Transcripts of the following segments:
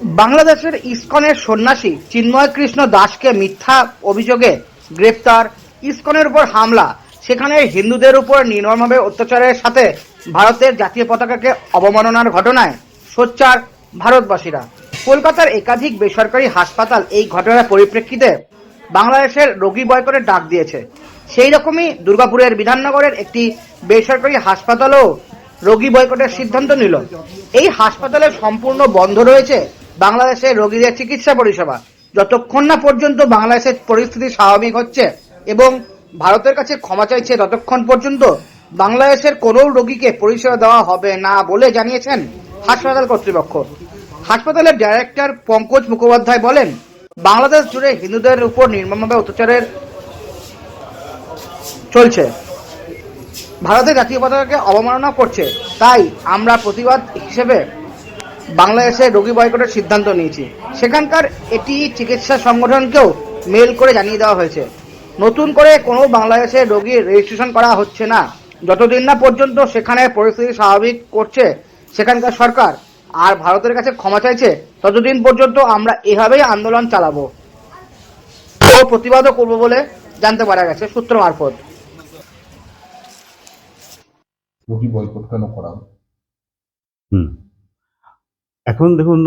বাংলাদেশের ইসকনের সন্ন্যাসী চিন্ময় কৃষ্ণ দাসকে মিথ্যা অভিযোগে গ্রেফতার। ইসকনের উপর হামলা। সেখানে হিন্দুদের উপর নির্মমভাবে অত্যাচারের সাথে ভারতের জাতীয় পতাকাকে অবমাননার ঘটনায় সোচ্চার ভারতবাসীরা। কলকাতার একাধিক বেসরকারি হাসপাতাল এই ঘটনার পরিপ্রেক্ষিতে বাংলাদেশের রোগী বয়কটের ডাক দিয়েছে। সেই রকমই দুর্গাপুরের বিধাননগরের একটি বেসরকারি হাসপাতালও রোগী বয়কটের সিদ্ধান্ত নিল। এই হাসপাতালে সম্পূর্ণ বন্ধ রয়েছে বাংলাদেশের রোগীদের চিকিৎসা পরিষেবা। যতক্ষণ না পর্যন্ত বাংলাদেশের পরিস্থিতি স্বাভাবিক হচ্ছে এবং ভারতের কাছে ক্ষমা চাইছে, ততক্ষণ পর্যন্ত বাংলাদেশের কোনো রোগীকে পরিষেবা দেওয়া হবে না বলে জানিয়েছেন হাসপাতাল কর্তৃপক্ষ। হাসপাতালের ডাইরেক্টর পঙ্কজ মুখোপাধ্যায় বলেন, বাংলাদেশ জুড়ে হিন্দুদের উপর নির্মমভাবে অত্যাচারের চলছে। ভারতের জাতীয় পতাকাকে অবমাননা করছে। তাই আমরা প্রতিবাদ হিসেবে বাংলাদেশে রোগী বয়কটের সিদ্ধান্ত নিয়েছি। সেখানকার এটি চিকিৎসা সংগঠনকেও মেল করে জানিয়ে দেওয়া হয়েছে। নতুন করে কোনো বাংলাদেশে রোগীর রেজিস্ট্রেশন করা হচ্ছে না। যতদিন না পর্যন্ত সেখানে পরিস্থিতি স্বাভাবিক করছে সেখানকার সরকার আর ভারতের কাছে ক্ষমা চাইছে ততদিন পর্যন্ত আমরা এভাবেই আন্দোলন চালাবো। ও প্রতিবাদও করব বলে জানতে পারা গেছে সূত্র মারফত। রোগী বয়কট কেন করা হুম। এখন দেখুন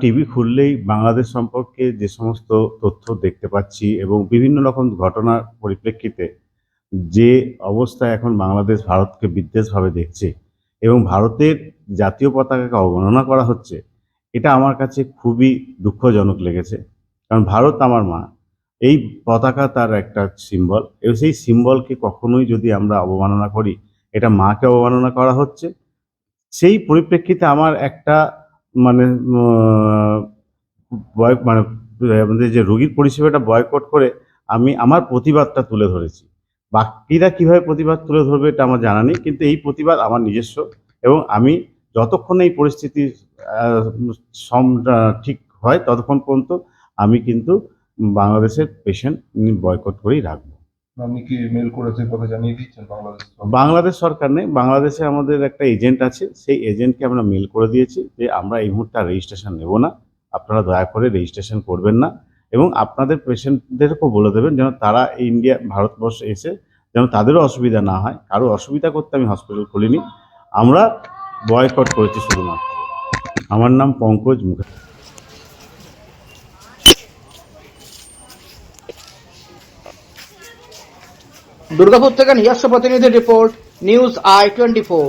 টিভি খুললেই বাংলাদেশ সম্পর্কে যে সমস্ত তথ্য দেখতে পাচ্ছি এবং বিভিন্ন রকম ঘটনার পরিপ্রেক্ষিতে যে অবস্থা এখন বাংলাদেশ ভারতকে বিদ্বেষভাবে দেখছে এবং ভারতের জাতীয় পতাকাকে অবমাননা করা হচ্ছে, এটা আমার কাছে খুবই দুঃখজনক লেগেছে। কারণ ভারত আমার মা, এই পতাকা তার একটা সিম্বল। এবং সেই সিম্বলকে কখনোই যদি আমরা অবমাননা করি, এটা মাকে অবমাননা করা হচ্ছে। সেই পরিপ্রেক্ষিতে আমার একটা মানে বয় মানে আমাদের যে রোগীর পরিষেবাটা বয়কট করে আমি আমার প্রতিবাদটা তুলে ধরেছি। বাকিরা কীভাবে প্রতিবাদ তুলে ধরবে এটা আমার জানা নেই, কিন্তু এই প্রতিবাদ আমার নিজস্ব এবং আমি যতক্ষণ এই পরিস্থিতি সম- ঠিক হয় ততক্ষণ পর্যন্ত আমি কিন্তু বাংলাদেশের পেশেন্ট বয়কট করেই রাখব। আপনি কি মেল করেছেন কথা জানিয়ে দিচ্ছেন বাংলাদেশ? বাংলাদেশ সরকার নেই। বাংলাদেশে আমাদের একটা এজেন্ট আছে। সেই এজেন্টকে আমরা মেল করে দিয়েছি যে, আমরা এই মুহূর্তে আর রেজিস্ট্রেশন নেব না। আপনারা দয়া করে রেজিস্ট্রেশন করবেন না। এবং আপনাদের পেশেন্টদেরকেও বলে দেবেন যেন তারা ইন্ডিয়া ভারতবর্ষে এসে যেন তাদেরও অসুবিধা না হয়। কারও অসুবিধা করতে আমি হসপিটাল খুলিনি। আমরা বয়কট করেছি শুধুমাত্র। আমার নাম পঙ্কজ মুখার্জি। দুর্গাপুর থেকে নিজস্ব প্রতিনিধি report news I twenty four